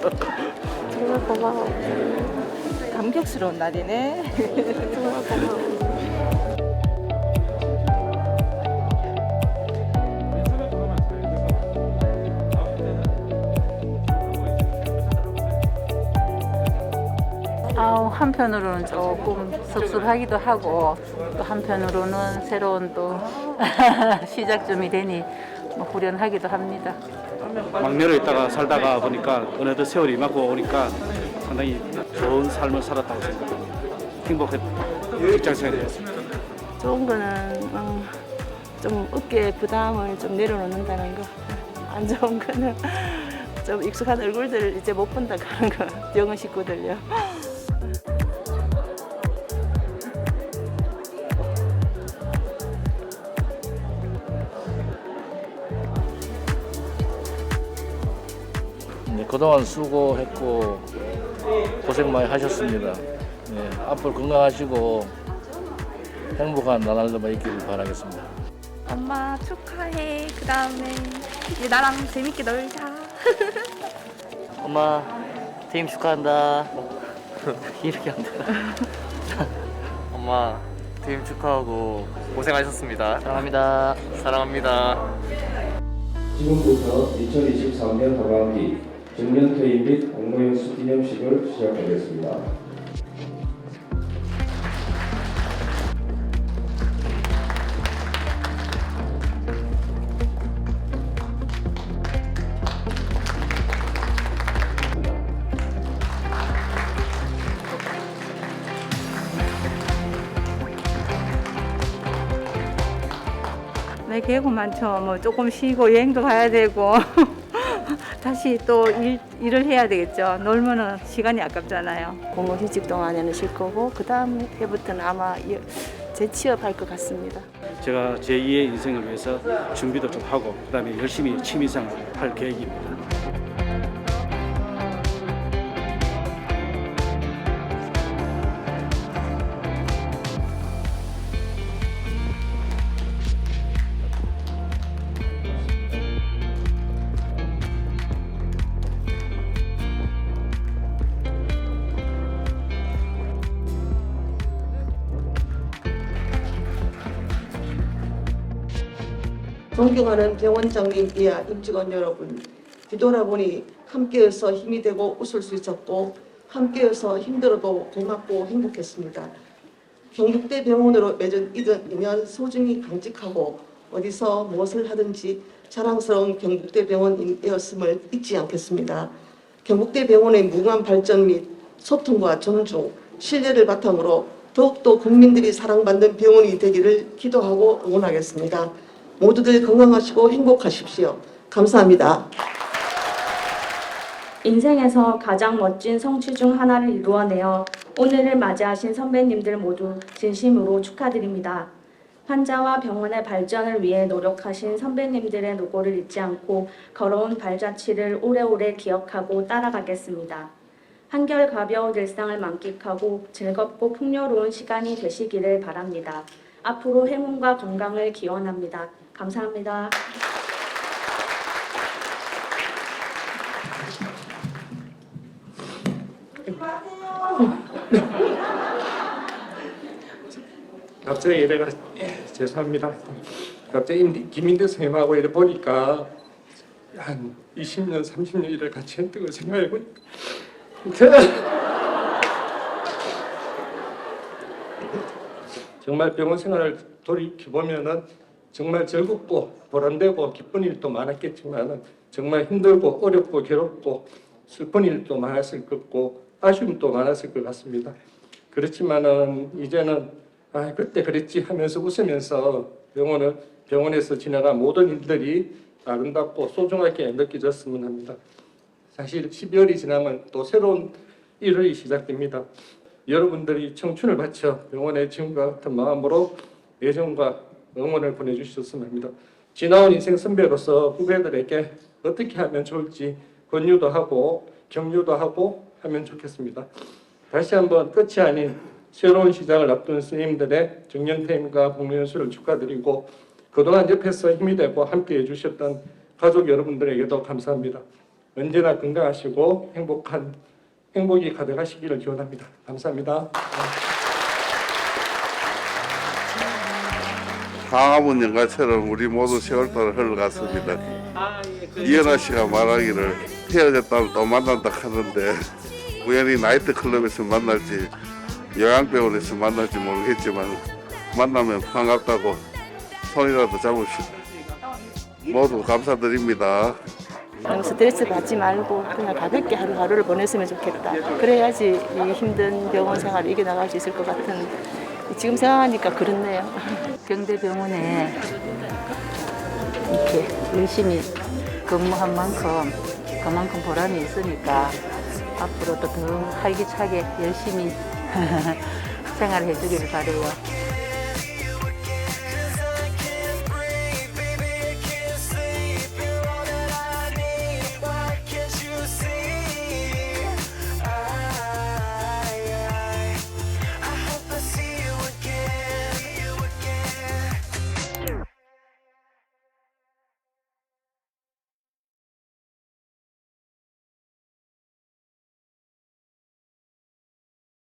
정말 고마워. 감격스러운 날이네. 정말 고마워. 아우 한편으로는 조금 섭섭하기도 하고 또 한편으로는 새로운 또 시작점이 되니 뭐 후련하기도 합니다. 막내로 있다가 살다가 보니까 어느덧 세월이 맞고 오니까 상당히 좋은 삶을 살았다고 생각합니다. 행복한 직장 생활이었습니다. 좋은 거는 어, 좀 어깨 부담을 좀 내려놓는다는 거. 안 좋은 거는 좀 익숙한 얼굴들 이제 못 본다 그런 거. 영어 식구들요. 그동안 수고했고 고생 많이 하셨습니다. 네, 앞으로 건강하시고 행복한 나날들만 있기를 바라겠습니다. 엄마 축하해. 그 다음에 이제 나랑 재밌게 놀자. 엄마 퇴임 축하한다. 이렇게 한다. 엄마 퇴임 축하하고 고생하셨습니다. 사랑합니다. 사랑합니다. 지금부터 2023년 하반기 정년 퇴임 및 공무원 수기념식을 시작하겠습니다. 네, 계획은 많죠. 뭐 조금 쉬고 여행도 가야 되고 다시 또 일, 일을 해야 되겠죠. 놀면은 시간이 아깝잖아요. 공무 휴직 동안에는 쉴 거고 그 다음 해부터는 아마 여- 재취업할 것 같습니다. 제가 제2의 인생을 위해서 준비도 좀 하고 그다음에 열심히 취미생활 할 계획입니다. 존경하는 병원장님 이하 임직원 여러분 뒤돌아보니 함께여서 힘이 되고 웃을 수 있었고 함께여서 힘들어도 고맙고 행복했습니다. 경북대 병원으로 맺은 인연 소중히 간직하고 어디서 무엇을 하든지 자랑스러운 경북대 병원이었음을 잊지 않겠습니다. 경북대 병원의 무궁한 발전 및 소통과 존중, 신뢰를 바탕으로 더욱더 국민들이 사랑받는 병원이 되기를 기도하고 응원하겠습니다. 모두들 건강하시고 행복하십시오. 감사합니다. 인생에서 가장 멋진 성취 중 하나를 이루어내어 오늘을 맞이하신 선배님들 모두 진심으로 축하드립니다. 환자와 병원의 발전을 위해 노력하신 선배님들의 노고를 잊지 않고 걸어온 발자취를 오래오래 기억하고 따라가겠습니다. 한결 가벼운 일상을 만끽하고 즐겁고 풍요로운 시간이 되시기를 바랍니다. 앞으로 행운과 건강을 기원합니다. 감사합니다. 갑자기 이래가 예, 죄송합니다. 갑자기 김인대 선생님하고 이래 보니까 한 20년, 30년 일을 같이 했던 걸 생각해 보니까 정말 병원 생활을 돌이켜 보면은 정말 즐겁고 보람되고 기쁜 일도 많았겠지만은 정말 힘들고 어렵고 괴롭고 슬픈 일도 많았을 것고 아쉬움도 많았을 것 같습니다. 그렇지만은 이제는 아 그때 그랬지 하면서 웃으면서 병원을 병원에서 지나간 모든 일들이 아름답고 소중하게 느껴졌으면 합니다. 사실 12월이 지나면 또 새로운 1월이 시작됩니다. 여러분들이 청춘을 바쳐 병원의 지금과 같은 마음으로 애정과 응원을 보내주셨으면 합니다. 지나온 인생 선배로서 후배들에게 어떻게 하면 좋을지 권유도 하고 격려도 하고 하면 좋겠습니다. 다시 한번 끝이 아닌 새로운 시작을 앞둔 스님들의 정년퇴임과 복무연수를 축하드리고 그동안 옆에서 힘이 되고 함께 해 주셨던 가족 여러분들에게도 감사합니다. 언제나 건강하시고 행복한 행복이 가득하시기를 기원합니다. 감사합니다. 광화문 연가처럼 우리 모두 세월도를 흘러갔습니다. 이현아 씨가 말하기를 헤어졌다면 또 만난다 하는데 우연히 나이트 클럽에서 만날지 요양병원에서 만날지 모르겠지만 만나면 반갑다고 손이라도 잡읍시다. 모두 감사드립니다. 스트레스 받지 말고 그냥 가볍게 하루하루를 보냈으면 좋겠다. 그래야지 이 힘든 병원 생활을 이겨나갈 수 있을 것 같은 지금 생각하니까 그렇네요. 경대병원에 이렇게 열심히 근무한 만큼 그만큼 보람이 있으니까 앞으로도 더 활기차게 열심히 생활해 주기를 바래요.